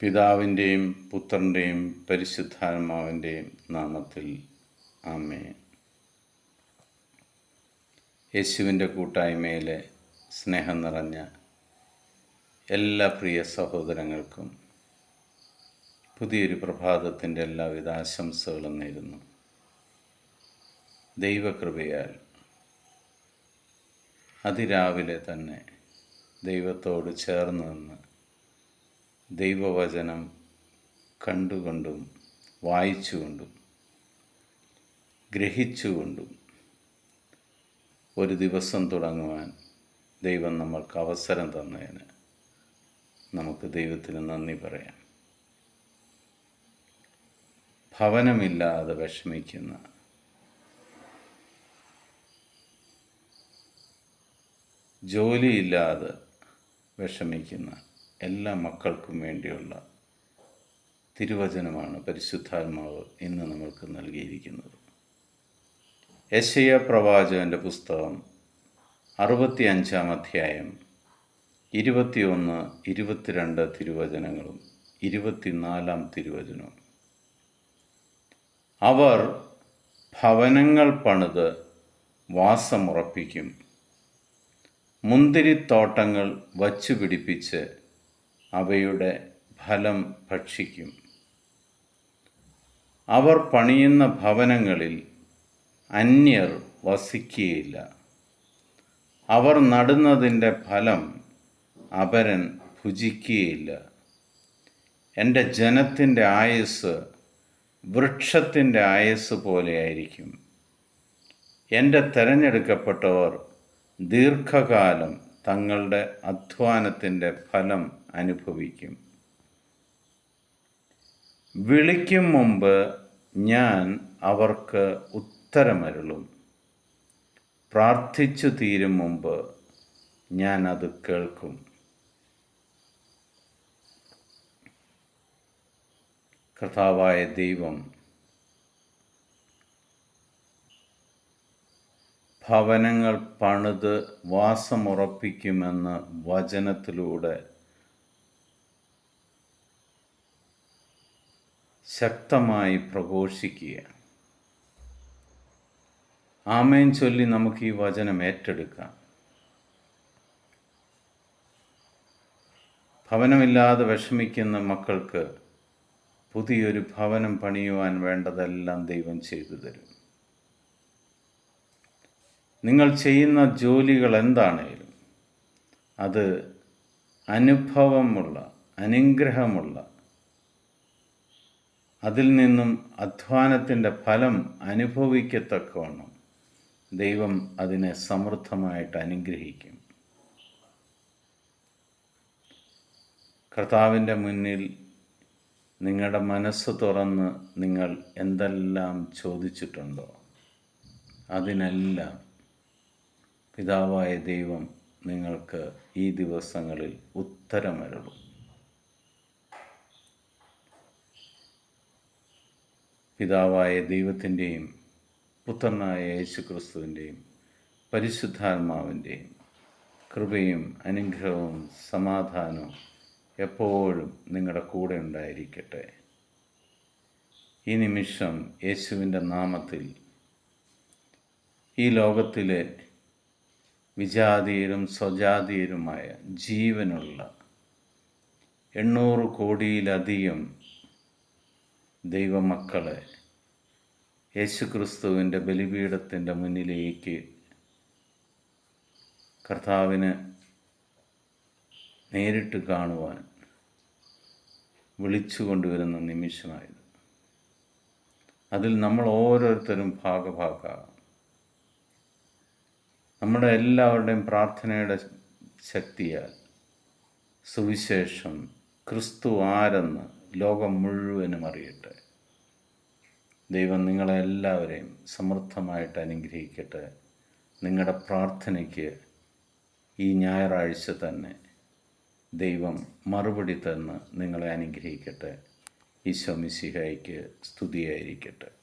പിതാവിന്റെയും പുത്രന്റെയും പരിശുദ്ധാത്മാവിന്റെയും നാമത്തിൽ. ആമേ യേശുവിന്റെ കൂട്ടായ്മയിലെ സ്നേഹം നിറഞ്ഞ എല്ലാ പ്രിയ സഹോദരങ്ങൾക്കും പുതിയൊരു പ്രഭാതത്തിന്റെ എല്ലാവിധ ആശംസകളും നേരുന്നു. ദൈവകൃപയാൽ അതിരാവിലെ തന്നെ ദൈവത്തോട് ചേർന്ന് നിന്ന് ദൈവവചനം കണ്ടുകൊണ്ടും വായിച്ചുകൊണ്ടും ഗ്രഹിച്ചുകൊണ്ടും ഒരു ദിവസം തുടങ്ങുവാൻ ദൈവം നമ്മൾക്ക് അവസരം തന്നതിന് നമുക്ക് ദൈവത്തിന് നന്ദി പറയാം. ഭവനമില്ലാതെ വിഷമിക്കുന്ന ജോലിയില്ലാതെ വിഷമിക്കുന്ന എല്ലാ മക്കൾക്കും വേണ്ടിയുള്ള തിരുവചനമാണ് പരിശുദ്ധാത്മാവ് ഇന്ന് നമ്മൾക്ക് നൽകിയിരിക്കുന്നത്. യശയ പ്രവാചകന്റെ പുസ്തകം അറുപത്തി അഞ്ചാം അധ്യായം ഇരുപത്തിയൊന്ന് ഇരുപത്തിരണ്ട് തിരുവചനങ്ങളും ഇരുപത്തിനാലാം തിരുവചനവും. അവർ ഭവനങ്ങൾ പണിത് വാസമുറപ്പിക്കും. മുന്തിരിത്തോട്ടങ്ങൾ വച്ചു പിടിപ്പിച്ച് അവയുടെ ഫലം ഭക്ഷിക്കും. അവർ പണിയുന്ന ഭവനങ്ങളിൽ അന്യർ വസിക്കുകയില്ല. അവർ നടുന്നതിന്റെ ഫലം അപരൻ ഭുജിക്കുകയില്ല. എന്റെ ജനത്തിന്റെ ആയുസ് വൃക്ഷത്തിന്റെ ആയുസ് പോലെയായിരിക്കും. എന്റെ തിരഞ്ഞെടുക്കപ്പെട്ടവർ ദീർഘകാലം തങ്ങളുടെ അധ്വാനത്തിന്റെ ഫലം അനുഭവിക്കും. വിളിക്കും മുമ്പ് ഞാൻ അവർക്ക് ഉത്തരമരുളും. പ്രാർത്ഥിച്ചു തീരും മുമ്പ് ഞാൻ അത് കേൾക്കും. കർത്താവായ ദൈവം ഭവനങ്ങൾ പണിത് വാസമുറപ്പിക്കുമെന്ന് വചനത്തിലൂടെ ശക്തമായി പ്രഘോഷിക്കുക ആമേൻ ചൊല്ലി നമുക്ക് ഈ വചനം ഏറ്റെടുക്കാം. ഭവനമില്ലാതെ വിഷമിക്കുന്ന മക്കൾക്ക് പുതിയൊരു ഭവനം പണിയുവാൻ വേണ്ടതെല്ലാം ദൈവം ചെയ്തു തരും. നിങ്ങൾ ചെയ്യുന്ന ജോലികൾ എന്താണേലും അത് അനുഭവമുള്ള അനുഗ്രഹമുള്ള അതിൽ നിന്നും അധ്വാനത്തിന്റെ ഫലം അനുഭവിക്കത്തക്കവണ്ണം ദൈവം അതിനെ സമൃദ്ധമായിട്ട് അനുഗ്രഹിക്കും. കർത്താവിന്റെ മുന്നിൽ നിങ്ങളുടെ മനസ്സ് തുറന്ന് നിങ്ങൾ എന്തെല്ലാം ചോദിച്ചിട്ടുണ്ടോ? അതിനെല്ലാം പിതാവായ ദൈവം നിങ്ങൾക്ക് ഈ ദിവസങ്ങളിൽ ഉത്തരമരുളും. പിതാവായ ദൈവത്തിന്റെയും പുത്രനായ യേശുക്രിസ്തുവിന്റെയും പരിശുദ്ധാത്മാവിന്റെയും കൃപയും അനുഗ്രഹവും സമാധാനവും എപ്പോഴും നിങ്ങളുടെ കൂടെ ഉണ്ടായിരിക്കട്ടെ. ഈ നിമിഷം യേശുവിന്റെ നാമത്തിൽ ഈ ലോകത്തിലെ വിജാതീയരും സ്വജാതീയരുമായ ജീവനുള്ള എണ്ണൂറ് കോടിയിലധികം ദൈവമക്കളെ യേശുക്രിസ്തുവിന്റെ ബലിപീഠത്തിന്റെ മുന്നിലേക്ക് കർത്താവിന് നേരിട്ട് കാണുവാൻ വിളിച്ചു കൊണ്ടുവരുന്ന നിമിഷമായത്. അതിൽ നമ്മൾ ഓരോരുത്തരും ഭാഗഭാക്കാകാം നമ്മുടെ എല്ലാവരുടെയും പ്രാർത്ഥനയുടെ ശക്തിയാൽ സുവിശേഷം ക്രിസ്തു ആരെന്ന് ലോകം മുഴുവനും അറിയട്ടെ. ദൈവം നിങ്ങളെ എല്ലാവരെയും സമൃദ്ധമായിട്ട് അനുഗ്രഹിക്കട്ടെ. നിങ്ങളുടെ പ്രാർത്ഥനയ്ക്ക് ഈ ഞായറാഴ്ച തന്നെ ദൈവം മറുപടി തന്ന് നിങ്ങളെ അനുഗ്രഹിക്കട്ടെ. ഈശോ മിശിഹായിക്ക് സ്തുതിയായിരിക്കട്ടെ.